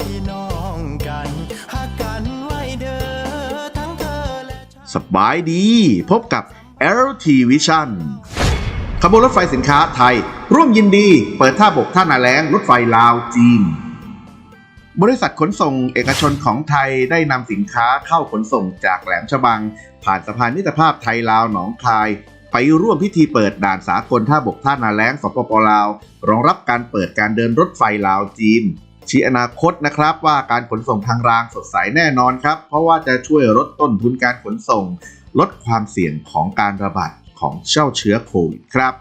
พี่น้องกันหักกันไว้เด้อทั้งเธอและสบายดี พบกับ LT Vision ขบวนรถไฟสินค้าไทย ร่วมยินดีเปิดท่าบกท่านาแล้งรถไฟลาวจีน บริษัทขนส่งเอกชนของไทยได้นำสินค้าเข้าขนส่งจากแหลมฉบัง ผ่านสะพานมิตรภาพไทยลาวหนองคาย ไปร่วมพิธีเปิดด่านสากลท่าบกท่านาแล้งสปปลาว รองรับการเปิดการเดินรถไฟลาวจีน ชี้อนาคตนะครับ ว่าการขนส่งทางรางสดใสแน่นอนครับ เพราะว่าจะช่วยลดต้นทุนการขนส่ง ลดความเสี่ยงของการระบาดของเจ้าเชื้อโควิดครับ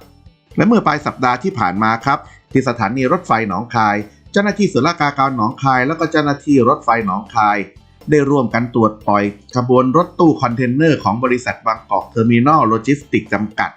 และเมื่อปลายสัปดาห์ที่ผ่านมาครับ ที่สถานีรถไฟหนองคาย เจ้าหน้าที่ศุลกากรหนองคาย แล้วก็เจ้าหน้าที่รถไฟหนองคาย ได้ร่วมกันตรวจปล่อยขบวนรถตู้คอนเทนเนอร์ของบริษัทบางกอกเทอร์มินอลโลจิสติกจำกัด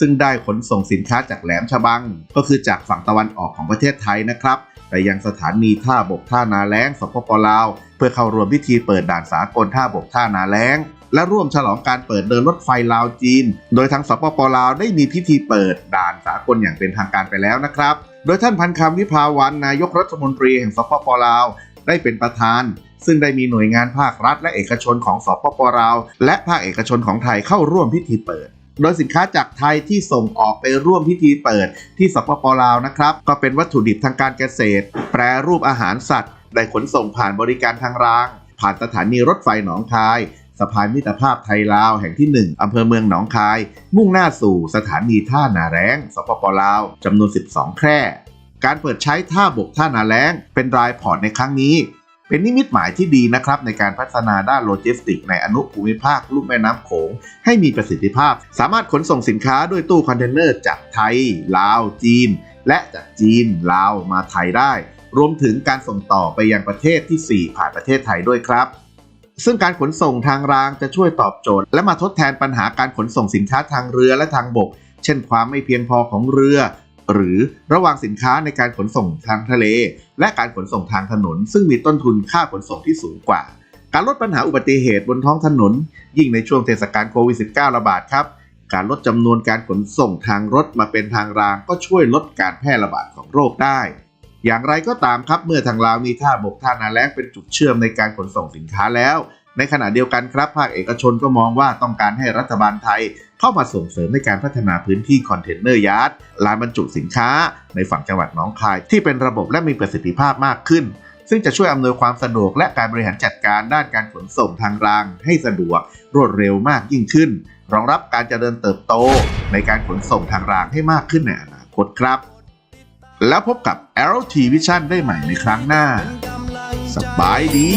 ซึ่งได้ขนส่งสินค้าจากแหลมฉบัง ก็คือจากฝั่งตะวันออกของประเทศไทยนะครับ ไปยังสถานีท่าบกท่านาแล้งสปปลาว เพื่อเข้าร่วมพิธีเปิดด่านสากลท่าบกท่านาแล้ง และร่วมฉลองการเปิดเดินรถไฟลาวจีน โดยทางสปปลาวได้มีพิธีเปิดด่านสากลอย่างเป็นทางการไปแล้วนะครับ โดยท่านพันคำวิภาวันนายกรัฐมนตรีแห่งสปปลาว ได้เป็นประธานซึ่งได้มีหน่วยงานภาครัฐและเอกชนของสปปลาว และภาคเอกชนของไทยเข้าร่วมพิธีเปิด โดยสินค้าจากไทยที่ส่งออกไปร่วมพิธีเปิดที่สปปลาวนะครับ ก็เป็นวัตถุดิบทางการเกษตร แปรรูปอาหารสัตว์ ได้ขนส่งผ่านบริการทางราง ผ่านสถานีรถไฟหนองคายสะพานมิตรภาพไทยลาวแห่งที่ 1 อำเภอเมืองหนองคาย มุ่งหน้าสู่สถานีท่านาแรงสปปลาวจำนวน 12 แคร่ การเปิดใช้ท่าบกท่านาแรงเป็นรายพอร์ตในครั้งนี้ เป็นนิมิตหมายที่ดีนะครับในการพัฒนาด้านโลจิสติกส์ในอนุภูมิภาคลุ่มแม่น้ำโขงให้มีประสิทธิภาพ สามารถขนส่งสินค้าด้วยตู้คอนเทนเนอร์จากไทย ลาว จีน และจากจีน ลาว มาไทยได้ รวมถึงการส่งต่อไปยังประเทศทีสี่4 ผ่านประเทศไทยด้วยครับซึ่งการขนส่งทางรางจะช่วยตอบโจทย์ และมาทดแทนปัญหาการขนส่งสินค้าทางเรือและทางบก เช่นความไม่เพียงพอของเรือ หรือระหว่างสินค้าในการขนส่งทางทะเล และการขนส่งทางถนน ซึ่งมีต้นทุนค่าขนส่งที่สูงกว่า การลดปัญหาอุบัติเหตุบนท้องถนน ยิ่งในช่วงเทศกาลโควิด -19 ระบาดครับการลดจำนวนการขนส่งทางรถมาเป็นทางรางก็ช่วยลดการแพร่ระบาดของโรคได้ อย่างไรก็ตามครับเมื่อทางลาวมีท่าบกท่านาแล้งเป็นจุดเชื่อมในการขนส่งสินค้าแล้ว ในขณะเดียวกันครับภาคเอกชนก็มองว่าต้องการให้รัฐบาลไทย เข้ามาส่งเสริมในการพัฒนาพื้นที่คอนเทนเนอร์ยาร์ดลานบรรจุสินค้า ในฝั่งจังหวัดหนองคาย ที่เป็นระบบและมีประสิทธิภาพมากขึ้น ซึ่งจะช่วยอำนวยความสะดวกและการบริหารจัดการด้านการขนส่งทางราง ให้สะดวก รวดเร็วมากยิ่งขึ้น รองรับการเจริญเติบโต ในการขนส่งทางรางให้มากขึ้นในอนาคตครับ แล้วพบกับ LT Vision ได้ใหม่ในครั้งหน้าสบายดี